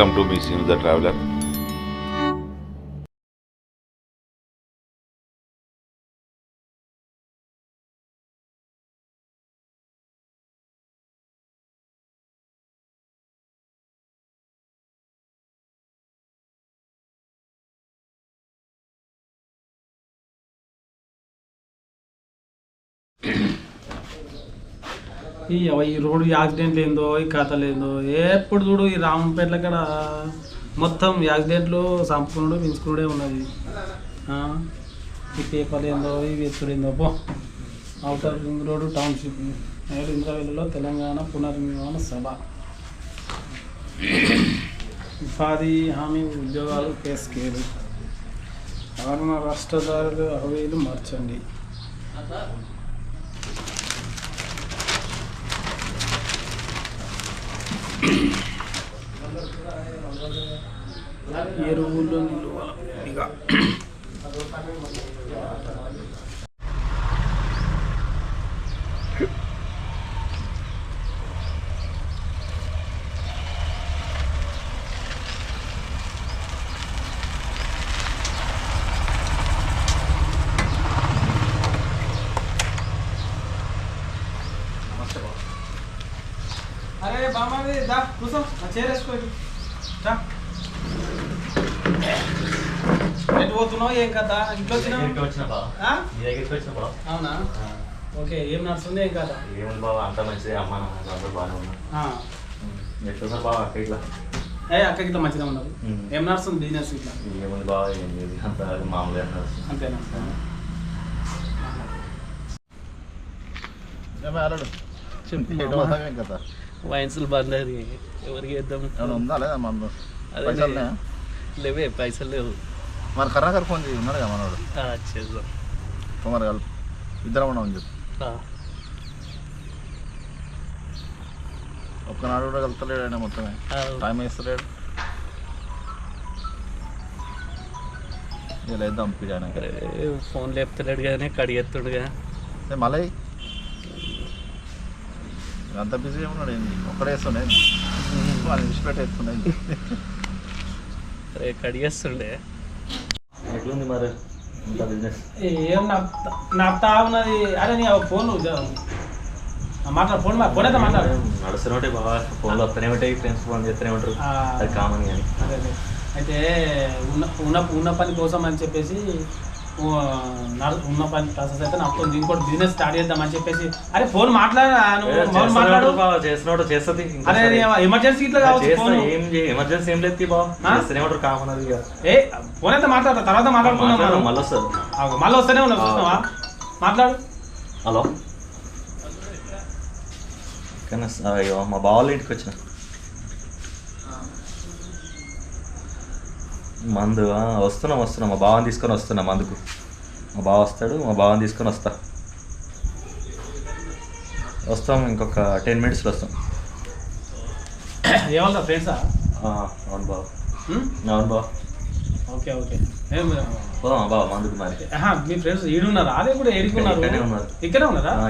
Welcome to మీ Seenu the traveller ఈ ఈ రోడ్డు యాక్సిడెంట్ ఏందో ఈ కథ లేదో ఎప్పుడు చూడు ఈ రామంపేటల కాడ మొత్తం యాక్సిడెంట్లు చంపుకున్నాడు పెంచుకున్నాడే ఉన్నది. ఈ పేపర్ ఏందో ఇవి ఎత్తుడేందో పో. Outer ring road township. నేడు ఇంద్రవెల్లిలో తెలంగాణ పునర్నిర్మాణ సభ. ఉపాధి హామీ ఉద్యోగాలు కేసుకేరు కారణ రాష్ట్రదారులు అరవైలు మార్చండి. ఎరువులు ఇక అరే బామ్మది దా కూర్చో. ఆ చైర్ వేసుకో ఇటు. దా ఎటు పోతున్నావు ఏం కథ? ఇంట్లో వచ్చినావు దగ్గరికి వచ్చిన బా ఆ? నీ దగ్గరికి వచ్చిన బా అవునా ఓకే ఏం నడుస్తుంది? ఏం కథ? ఏముంది బాబా అంతా మంచిదే. అమ్మ నాన్న అందరూ బాగానే. ఎట్లున్నారు బాబా అక్క ఇట్లా? ఏ అక్క ఇట్లా మంచిగా ఉన్నారు. ఏం నడుస్తుంది బిజినెస్ ఇట్లా ఏముంది బాబా ఏం లేదు. అంత మామూలుగా నడుస్తుంది. అంతేనా? అల్లుడు. ఏం కదా వైన్సులు బంద్ అది ఎవరికి ఏమైనా ఉందా లేదా? లేవే పైసలు లేవు. మరి కర్ణాకర్ ఫోన్ చేయి ఉన్నాడు కదా మనోడు చేద్దాం. కుమార్ గారు ఇద్దరం ఉన్నామని చెప్పి. ఒక్కనాడు కూడా కలుతలేడు ఆయన మొత్తమే. టైం వేస్తలేడు. ఇలా ఆయన ఫోన్ లేపుతలేడు కానీ కడిగెత్తుడుగా మళ్ళీ అంత బిజీ ఉన్నాడు ఏంది? ఒక్కడే వేస్తుండే వాళ్ళు విడిచిపెట్టి వేస్తుండే అరే కడిగేస్తుండే. ఎట్లుంది మరి ఇంత బిజినెస్ ఏం ఉన్నది అరే నీ ఫోన్ మాట్లాడు ఫోన్ ఫోన్ అయితే మాట్లాడు నడుస్తూనే ఉంటాయి బాబా ఫోన్లో వస్తూనే ఉంటాయి ఫ్రెండ్స్ ఫోన్ చేస్తూనే ఉంటారు. అది కామన్ కానీ. అయితే ఉన్న ఉన్న ఉన్న పని కోసం అని చెప్పేసి ఉన్న పని ప్రాసెస్ అయితే నాకు ఇంకోటి బిజినెస్ స్టార్ట్ చేద్దాం అని చెప్పేసి. అరే ఫోన్ మాట్లాడా నువ్వు ఫోన్ మాట్లాడు. చేస్తున్నాడు చేస్తుంది. అరే ఎమర్జెన్సీ ఇట్లా కావచ్చు ఫోన్ ఏం ఎమర్జెన్సీ ఏం లేదు బాబా ఆ? చేస్తూనే ఉంటారు కామన్ అది ఇక. ఏ ఫోన్ అయితే మాట్లాడతా తర్వాత. మళ్ళీ వస్తూనే ఉన్నావు మాట్లాడు. హలో. కానీ మా ఇంటికి వచ్చిన. మందు వస్తున్నాం వస్తున్నాం మా బావని తీసుకొని వస్తున్నా మందుకు. మా బావ వస్తాడు మా బావని తీసుకొని వస్తా. వస్తాం ఇంకొక టెన్ మినిట్స్లో వస్తాం. ఏమన్నా ఫ్రెండ్సా అవును బావ. అవును బావ. Okay okay. ఏం పోదామా బావ మందుకు మరి. మీ ఫ్రెండ్స్ ఈడున్నారా అదే కూడా ఏడుకున్నారు ఇక్కడే ఉన్నారు.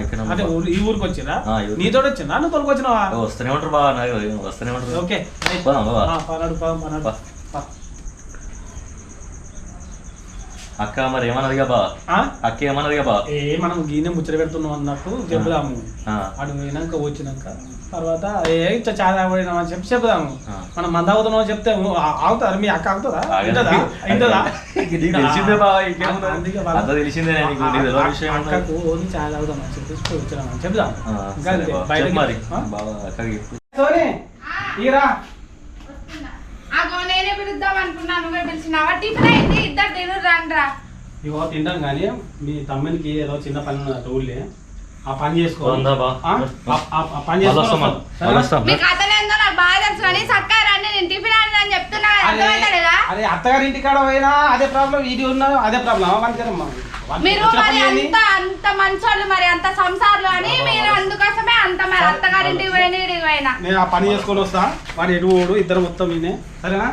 ఇక్కడే ఊరు- ఈ ఊరికి వచ్చిరా. నీతో వచ్చిందా? నువ్వు తోలుకు వచ్చినావా? వస్తూనే ఉంటారు బావ వస్తూనే ఉంటారు. ఓకే పోదాం బావ పనాడు పనాడు. అక్క మరి ఏమన్నదిగా బా? ఆ? అక్క ఏమన్నదిగా బా? ఏ మనం గీనె ముచ్చట పెడుతున్నాం అన్నట్టు చెబుదాము ఆ. అటు పోయినాక వచ్చినాక. తర్వాత ఏ చాలా పోయినాం అని చెప్పి చెబుదాము ఆ. మనం మంద అవుతున్నాం అని చెప్తే ఆగుతారా? మీ అక్క ఇంటదా నీకు తెలిసిందే తెలిసిందే. అక్కకు చాలా అవుతాం అని చెప్పేసి పోయి వచ్చినాం చెప్పు మరి ఆ? బాబా అక్కడికి చెప్పు. సోనీ ఈరా అగో అనుకున్నాను నువ్వే పిలిచినావా? టిఫిన్ అయింది ఇద్దరు తిను రండ్రా. ఇగో తింటాం కానీ మీ తమ్మునికి ఏదో చిన్న పని ఉన్నదట ఊళ్ళే ఆ పని చేసుకో ఉందా బా? ఆ? ఆ- ఆ- ఆ పని మళ్ళీ చేసుకో వస్తాం. మళ్ళీ. మళ్ళీ వస్తాం. మీ కథ ఏందో నాకు బాగా తెలుసు చక్కగా రండి నేను టిఫిన్ అని అని చెప్తున్నా కదా, అరే అర్థమవుతలేదా అరే అత్తగారి ఇంటికాడ పోయినా అదే ప్రాబ్లం ఇది ఉన్నా అదే ప్రాబ్లం వాళ్ళకి మీరు మరి అంత అంత మంచోళ్ళు మరి అంత సంసారాలు అని మీరు అందుకోసమే అంత మరి అత్తగారింటికి పోయిన నేను ఆ పని చేసుకొని వస్తా. వాడు ఎటు ఇద్దరు మొత్తం నేనే సరేనా?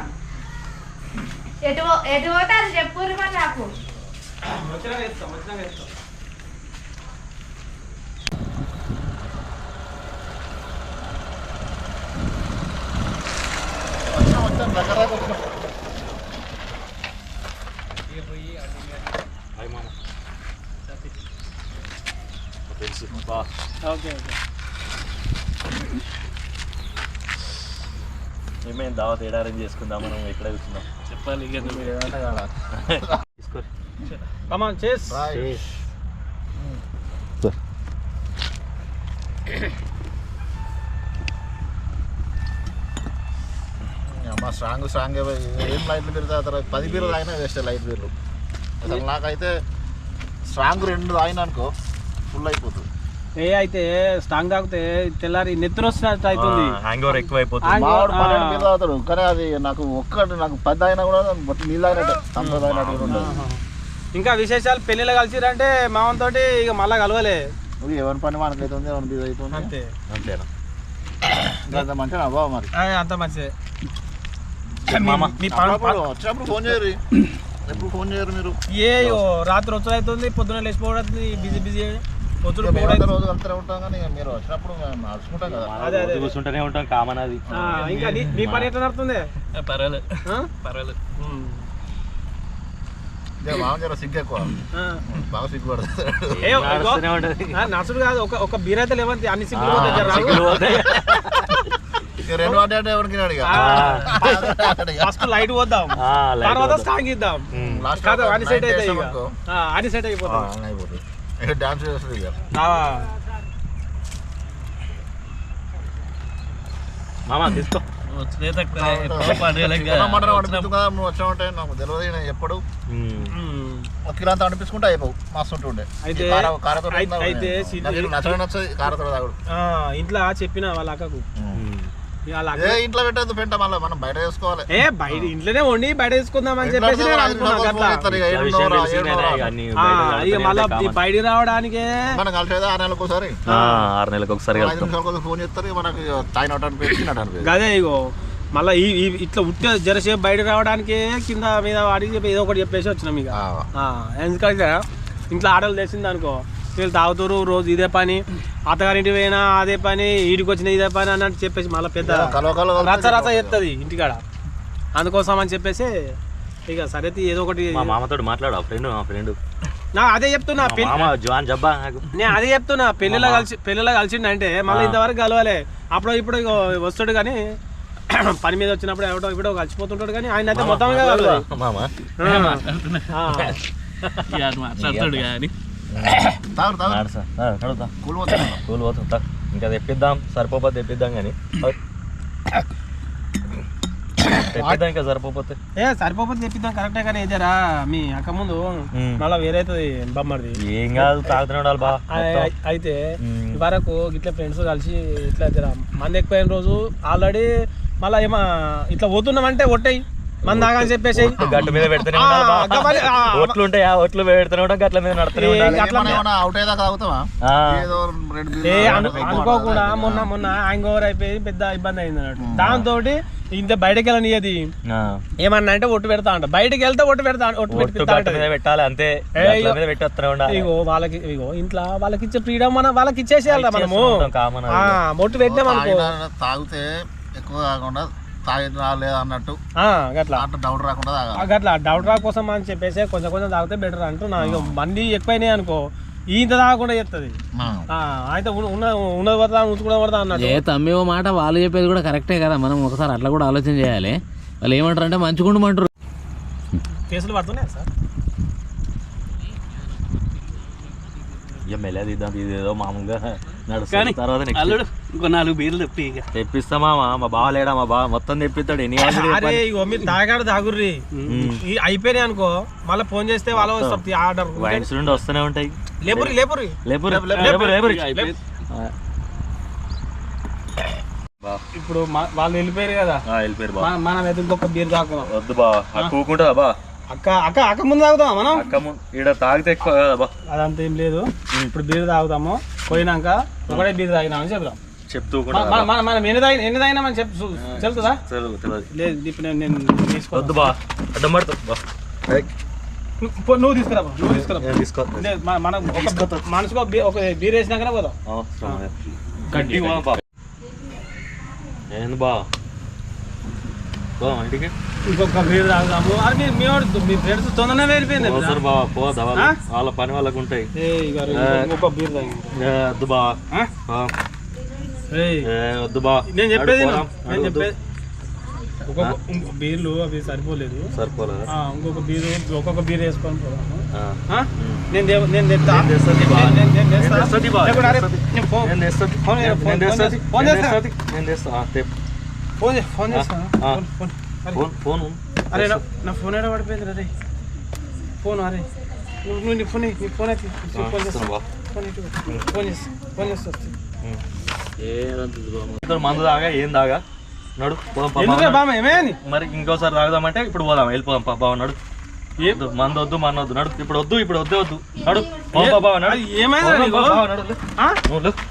ఎటు ఎటు పోతే అది చెప్పుర్రు మరి నాకు. ఏమేం దావత్? ఏడా అరేంజ్ చేసుకుందాం? మనం ఎక్కడ కూర్చుందాం చెప్పాలి ఇక నువ్వు. తీసుకో కమాన్ చేస్ అమ్మ స్ట్రాంగ్ స్ట్రాంగ్ ఏం లైట్లు బీర్లు తాగుతారు? పది బీర్లు తాగినా వేస్ట్ లైట్ బీర్లు అసలు నాకైతే స్ట్రాంగ్ రెండు తాగినా అనుకో ఫుల్ అయిపోతుంది. ఏ అయితే స్ట్రాంగ్ తాగితే తెల్లారి నెత్తురు వచ్చినట్టు అవుతుంది హ్యాంగ్ ఓవర్ ఎక్కువ అయిపోతుంది మావాడు. పన్నెండు తాగుతాడు. కానీ అది నాకు ఒక్కటి నాకు పది అయినా కూడా బట్టి నీళ్ళు తాగినట్టే. ఇంకా విశేషాలు? పెళ్ళిళ్ళు కలిసిరంటే మామతోటి ఇక మళ్ళా కలవలే. ఎవరి పని మనకైతే ఉంది ఎవరి బీజ్ అవుతుంది అంతే. అంతేనా? అంత మంచిగా అవ్వవు మరి. ఆ, అంత మంచిదే. వచ్చినప్పుడు ఫోన్ చేయరు. ఎప్పుడు ఫోన్ చేయరు మీరు? ఏ రాత్రి వచ్చుడు అవుతుంది పొద్దున లేచిపోవడం బిజీ బిజీ. రోజు వెళ్తూనే ఉంటాం కానీ మీరు వచ్చినప్పుడు నడుచుకుంటాం కదా. కూర్చుంటూనే ఉంటాం కామన్ అది. ఆ, ఇంకా నీ- నీ పని ఎట్లా నడుతుంది? పర్వాలేదు? పర్వాలేదు. నడుచుడు కాదు ఒక ఒక బీర్ అయితే లేవంతి అన్ని. సిగ్గులు ఫస్ట్ లైట్ పోద్దాం తర్వాత. స్ట్రాంగ్ ఇద్దాం. అన్ని సెట్ అయితే అన్ని సెట్ అయిపోతాం డాన్స్ చేస్తుంది ఇక. మామ తీసుకో. మటన్ కదా నువ్వు వచ్చావంటే నాకు తెలియదు నేను ఎప్పుడు. కిలో అంతా అనిపించుకుంటే అయిపోవు. మస్తు ఉంటుండే. అయితే కారతో నచ్చదు కారతో తాగుడు. ఇంట్లో చెప్పిన వాళ్ళ అక్కకు. ఏ ఇంట్లో పెట్టద్దు పెంట మళ్ళీ మనం బయట చేసుకోవాలి. ఏ బయట ఇంట్లోనే వండి బయట తీసుకుందాం అని చెప్పేసి నేను బయట రావడానికే. మనం కలిసేదా ఆరు నెలలకు ఒకసారి. ఆ, ఆరు నెలలకు ఒకసారి ఫోన్ చేస్తారు మనకి తాగినట్టు అనిపించి తిన్నట్టు అనిపించి గదే ఇగో మళ్ళీ ఈ ఇట్లా ఉట్టే జరసేపు బయట రావడానికే కింద మీద వాడికి చెప్పి ఏదో ఒకటి చెప్పేసి వచ్చినాం ఇక. ఆ, ఎందుకంటే ఇంట్లో ఆటలు తెలిసింది అనుకో. వీళ్ళు తాగుతారు రోజు ఇదే పని అత్తగారింటి పోయినా అదే పని ఈడికి వచ్చిన ఇదే పని అన్నట్టు చెప్పేసి మళ్ళీ పెద్ద రచ్చ రచ్చ చెప్తుంది ఇంటికాడ. అందుకోసం అని చెప్పేసి ఇక సరే ఏదో ఒకటి మా మామతో మాట్లాడు ఫ్రెండ్ మా ఫ్రెండ్. నా అదే చెప్తున్నా జవాన్ జబ్బా నాకు. నేను అదే చెప్తున్నా పెళ్ళిలో కలిసి పెళ్ళిలో కలిసిండంటే మళ్ళీ ఇంతవరకు కలవాలి. అప్పుడు ఇప్పుడు ఇగో వస్తాడు కానీ పని మీద వచ్చినప్పుడు ఎవడో ఇప్పుడు కలిసిపోతుంటాడు కానీ ఆయన అయితే మొత్తం కలవాలి. తాగుడు నడుసా నడుతా కూల్ పోతాను స్కూల్ పోతాం తా. ఇంకా తెప్పిద్దాం సరిపోతే తెప్పిద్దాం కానీ తెప్పిద్దాం ఇంకా సరిపోతే ఏ సరిపోతే తెప్పిద్దాం కరెక్టే కానీ ఏదరా మీ అక్క ముందు. మళ్ళీ వేరే అవుతుంది బొమ్మడిది ఏం కాదు తాగుతూనే ఉండాలి బా. అయితే. వరకు ఇట్లా ఫ్రెండ్స్ కలిసి ఇట్లా మంది ఎక్కువైన రోజు ఆల్రెడీ మళ్ళీ ఏమో ఇట్లా పోతున్నామంటే ఒట్టయి మంది ఆగని చెప్పేసి. గట్టు మీద పెడుతూనే ఒట్లు ఉంటాయి ఆ ఒట్లు పెడుతూనే ఉంటాం గట్ల మీద. నడుతూనే అను. అనుకోకుండా మొన్న మొన్న హ్యాంగ్ ఓవర్ అయిపోయి పెద్ద ఇబ్బంది అయింది అన్నట్టు. దాంతో ఇంత బయటకు వెళ్ళనియది. ఏమన్నా అంటే ఒట్టు పెడతా అంట. బయటకి వెళ్తే ఒట్టు పెడతా ఒట్టు. పెట్టాలి అంతే. ఇగో. మీద పెట్టి వస్తూనే ఉండాలి. ఇగో వాళ్ళకి ఇగో ఇంట్లో వాళ్ళకి ఇచ్చే ఫ్రీడమ్ మన వాళ్ళకి ఇచ్చేసేయాలి మనము. ఒట్టు తాగినా- తాగితే ఎక్కువ కాకుండా తాగినా లేదా అన్నట్టు. ఆ, గట్లా. అట్లా డౌట్ రాకుండా గట్లా. డౌట్ రా కోసం అని చెప్పేసి కొంచెం కొంచెం తాగితే బెటర్ అంటున్నా ఇక మంది ఎక్కువైనాయి అనుకో ఇంత తాగకుండా చెప్తుంది ఆ. అయితే ఉన్న ఉన్న- ఉన్నది పడతా ఉంచుకోవడం పడతా అన్నట్టు. ఏ తమ్మి ఓ మాట వాళ్ళు చెప్పేది కూడా కరెక్టే కదా. మనం ఒకసారి అట్లా కూడా ఆలోచన చేయాలి. వాళ్ళు ఏమంటారు అంటే మంచిగుండమంటారు కేసులు పడుతున్నాయి సార్? ఇక మెల్ల తీద్దాం ఇది ఏదో మామూలుగా నడుస్తుంది తర్వాత అల్లుడు ఇంకో నాలుగు బీర్లు తెప్పి ఇక. తెప్పిస్తామా మా బావ లేడా మా బావ మొత్తం తెప్పిస్తాడు ఎన్ని వాళ్ళు అరే ఇగో మీరు తాగాడు తాగుర్రి. ఈ అయిపోయినాయి అనుకో మళ్ళీ ఫోన్ చేస్తే వాళ్ళు వస్తారు ఆర్డర్. వైన్స్ నుండి వస్తూనే ఉంటాయి. లేపురి లేపురి లేపురు లేపురు లేపురు అయిపోయింది ఇప్పుడు మా- వాళ్ళు వెళ్ళిపోయారు కదా. వెళ్ళిపోయారు బా మన- మనం ఎదురు ఇంకొక బీర్ తాగుదాం. వద్దు బా కూకుంటుందా బా అక్క అక్క అక్క ముందు తాగుదాం మనం? అక్క ము- ఈడ తాగితే ఎక్కువ కదా బా అదంతా ఏం లేదు. ఇప్పుడు బీర్ తాగుతాము పోయినాక ఒకటే బీర్ తాగినామని చెప్దాం. చెప్తూ మన- మన- లేదు ఇప్పుడు నేను బా అడ్డం పడుతుంది బా. నువ్వు తీసుకురా బా, నువ్వు తీసుకురా మన- ఒక మనసుకు ఒక బీర్ వేసినాకనే పోదాం. గడ్డి ఏంది బా? ఇంటికి? ఇంకొక బీర్ తాగుదాము. అది మీ మీ ఫ్రెండ్స్ తొందరనే వెళ్ళిపోయింది పోదా వాళ్ళ పని వాళ్ళకు ఉంటాయి బీర్ తాగి వద్దు బావా నేను చెప్పేది. నేను. చెప్పేది ఒక్కొక్క బీర్లు అవి సరిపోలేదు. సరిపోలేదా? ఇంకొక బీరు ఒక్కొక్క బీర్ వేసుకొని పోదాము? నేను నేను బా. బా. ఫోన్-. ఫోన్ ఫోన్- ఫోన్ అరే. నా ఫోన్ ఏడ పడిపోయింది అరే ఫోన్ అరే. నువ్వు నీ ఫోన్ నీ ఫోన్ అయితే ఫోన్ చేస్తా. బా. ఫోన్ చేస్తా. ఫోన్ చేస్తా. మందు తాగా ఏం తాగా? నడు మరి ఇంకోసారి తాగుదామంటే ఇప్పుడు పోదాం వెళ్ళిపోదాం పా, బావ నడు. మందు వద్దు మన వద్దు నడు. ఇప్పుడు వద్దు ఇప్పుడు వద్దే వద్దు. నడు ఏమైంది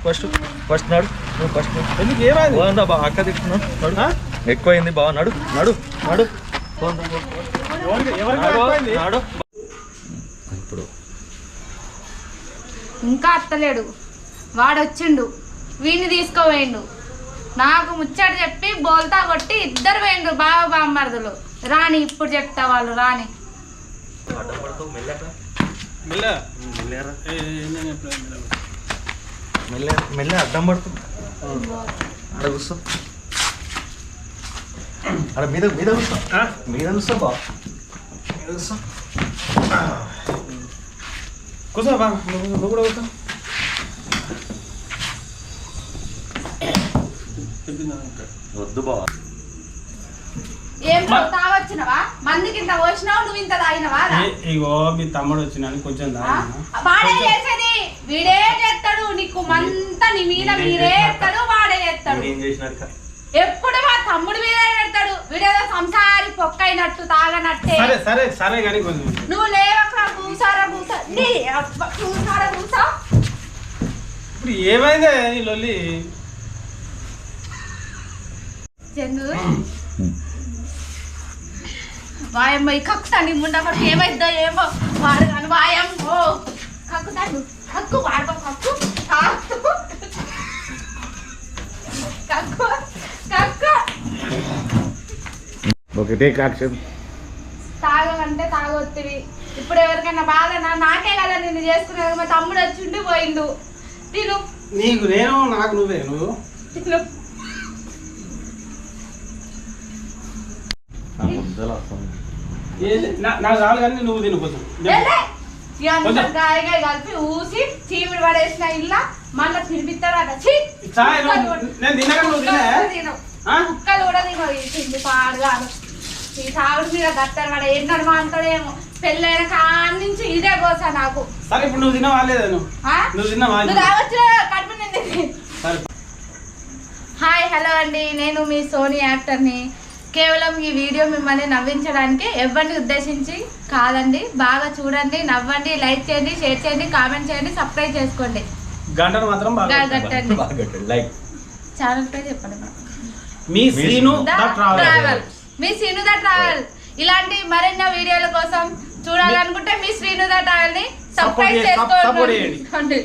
ఫస్ట్ ఫస్ట్ నడు నువ్వు ఫస్ట్ ఎందుకు ఏమైంది? బా అక్క తిట్టున్నాడు నడు? ఎక్కువైంది బావ నడు నడు నడు? నడు. ఇప్పుడు ఇంకా అత్తలేడు. వాడు వచ్చిండు వీడిని తీసుకోవేయండు నాకు ముచ్చట చెప్పి బోల్తా కొట్టి ఇద్దరు వేయండు బావ బామ్మర్దులు. రాని ఇప్పుడు చెప్తా వాళ్ళు రాని మెల్ల. అడ్డం పడుతుంది అక్కడ కూర్చో. అక్కడ మీద మీద కూర్చో? మీద కూర్చో బా. మీద కూర్చో. కూర్చో బా నువ్వు నువ్వు కూడా కూర్చో. వద్దు బా ఏం తాగొచ్చినవా? మందికి ఇంత పోసినావు నువ్వు ఇంత తాగినవా? ఇగో మీ తమ్ముడు వచ్చినాను కొంచెం వాడే చేసేది? వీడే చేస్తాడు నీకు మంతా నీ మీద మీరే చేస్తాడు వాడే చేస్తాడు. ఏం చేసినాక ఎప్పుడు మా తమ్ముడు మీదే పెడతాడు? వీడేదో సంసారి పొక్కైనట్టు తాగనట్టే. సరే సరే సరే కానీ కొంచెం. నువ్వు లేవక్కడ పూసారా పూసా నీ అబ్బ, పూసారా పూసా ఇప్పుడు ఏమైందే ఈ లొల్లి? వాయమ్మ ఈ కక్కుతాను ముండ కొట్టి ఏమైద్దో ఏమో వాడు కానీ వాయమ్మో. కక్కుతాడు. కక్కు వాడుకో కక్కు. కక్కు. కక్కు కక్కు. ఒకటే యాక్షన్ తాగమంటే తాగొత్తివి. ఇప్పుడు ఎవరికైనా బాధనా నాకే కదా నిన్ను చేసుకునేది మా తమ్ముడు వచ్చిండి పోయిండు తిను. నీకు నేను నాకు నువ్వే. నువ్వు? తిను ఏ- నా- నాకు రాదు కానీ నువ్వు తిను కొంచెం. గాయగా కలిపి ఊసి చీమిడి పడేసిన ఇల్లా మళ్ళా నేను తినగా నువ్వు కుక్కలు తినే? కూడా తినవు. ఆ? కుక్కలు కూడా తినవు ఈ తిండి పాడుగాను ఈ తాగుడు మీద గట్టారు వాడు ఎన్నడు మాంటాడేమో పెళ్ళైన కాడి నుంచి ఇదే కోసా నాకు. సరే ఇప్పుడు నువ్వు తినవా లేదా నువ్వు? ఆ? నువ్వు తిన్నావా నువ్వు రావచ్చు కడుపు నిండింది. సరే. హాయ్ హలో అండి. నేను మీ సోనీ యాక్టర్ని. కేవలం ఈ వీడియో మిమ్మల్ని నవ్వించడానికి ఎవరిని ఉద్దేశించి కాదండి. బాగా చూడండి నవ్వండి లైక్ చేయండి షేర్ చేయండి కామెంట్ చేయండి సబ్స్క్రైబ్ చేసుకోండి. గంటలు మాత్రం బాగా గా- గట్టండి లైక్. ఛానల్ పేరు చెప్పండి. మీ. ట్రావెల్. మీ శ్రీను ద ట్రావెల్. ఇలాంటి మరెన్నో వీడియోల కోసం చూడాలనుకుంటే మీ శ్రీను ద ట్రావెల్ని సబ్స్క్రైబ్. చేసుకోండి.